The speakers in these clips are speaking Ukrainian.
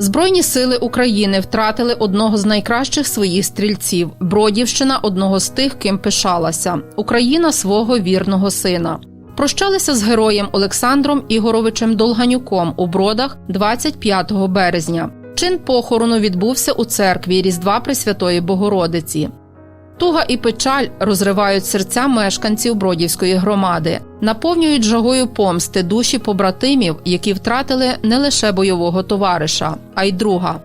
Збройні сили України втратили одного з найкращих своїх стрільців. Бродівщина одного з тих, ким пишалася. Україна свого вірного сина. Прощалися з героєм Олександром Ігоровичем Долганюком у бродах 25 березня. Чин похорону відбувся у церкві Різдва Пресвятої Богородиці. Туга і печаль розривають серця мешканців Бродівської громади, наповнюють жагою помсти душі побратимів, які втратили не лише бойового товариша, а й друга.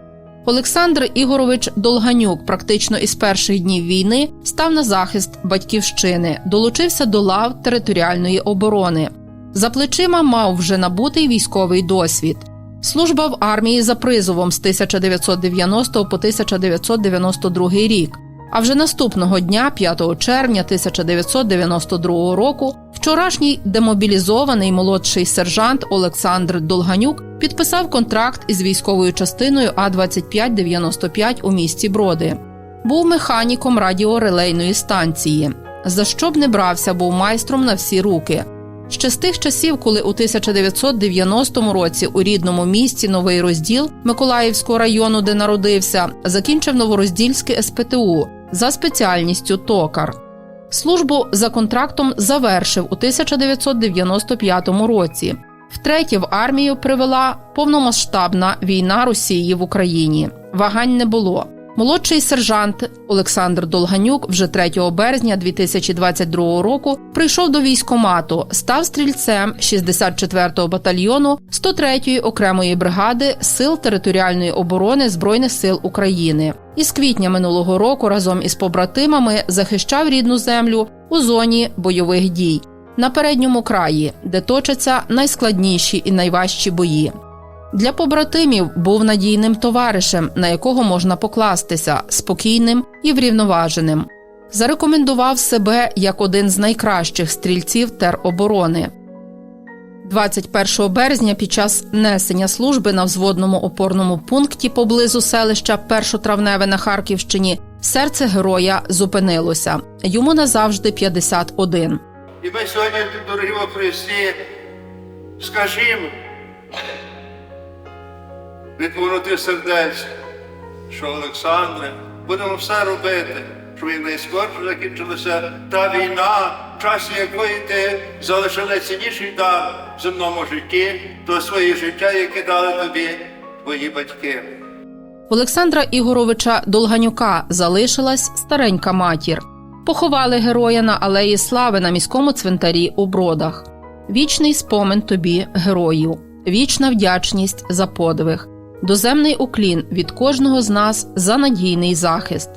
Олександр Ігорович Долганюк практично із перших днів війни став на захист батьківщини, долучився до лав територіальної оборони. За плечима мав вже набутий військовий досвід. Служба в армії за призовом з 1990 по 1992 рік. А вже наступного дня, 5 червня 1992 року, вчорашній демобілізований молодший сержант Олександр Долганюк підписав контракт із військовою частиною А 2595 у місті Броди. Був механіком радіорелейної станції. За що б не брався, був майстром на всі руки. Ще з тих часів, коли у 1990 році у рідному місті Новий Розділ Миколаївського району, де народився, закінчив Новороздільське СПТУ за спеціальністю токар. Службу за контрактом завершив у 1995 році. Втретє в армію привела повномасштабна війна Росії в Україні. Вагань не було. Молодший сержант Олександр Долганюк вже 3 березня 2022 року прийшов до військомату, став стрільцем 64-го батальйону 103-ї окремої бригади Сил територіальної оборони Збройних сил України. Із квітня минулого року разом із побратимами захищав рідну землю у зоні бойових дій на передньому краї, де точаться найскладніші і найважчі бої. Для побратимів був надійним товаришем, на якого можна покластися, спокійним і врівноваженим. Зарекомендував себе як один з найкращих стрільців тероборони. 21 березня під час несення служби на взводному опорному пункті поблизу селища Першотравневе на Харківщині серце героя зупинилося. Йому назавжди 51. І ми сьогодні, дорогі во Христі, скажімо від повноти сердець, що Олександре, будемо все робити, щоб найскорше закінчилася та війна, в часі якої ти залишив найцінніший дар в земному житті, то своє життя, яке дали тобі твої батьки. Олександра Ігоровича Долганюка залишилась старенька матір. Поховали героя на алеї Слави на міському цвинтарі у Бродах. Вічний спомин тобі, герою, вічна вдячність за подвиг, доземний уклін від кожного з нас за надійний захист.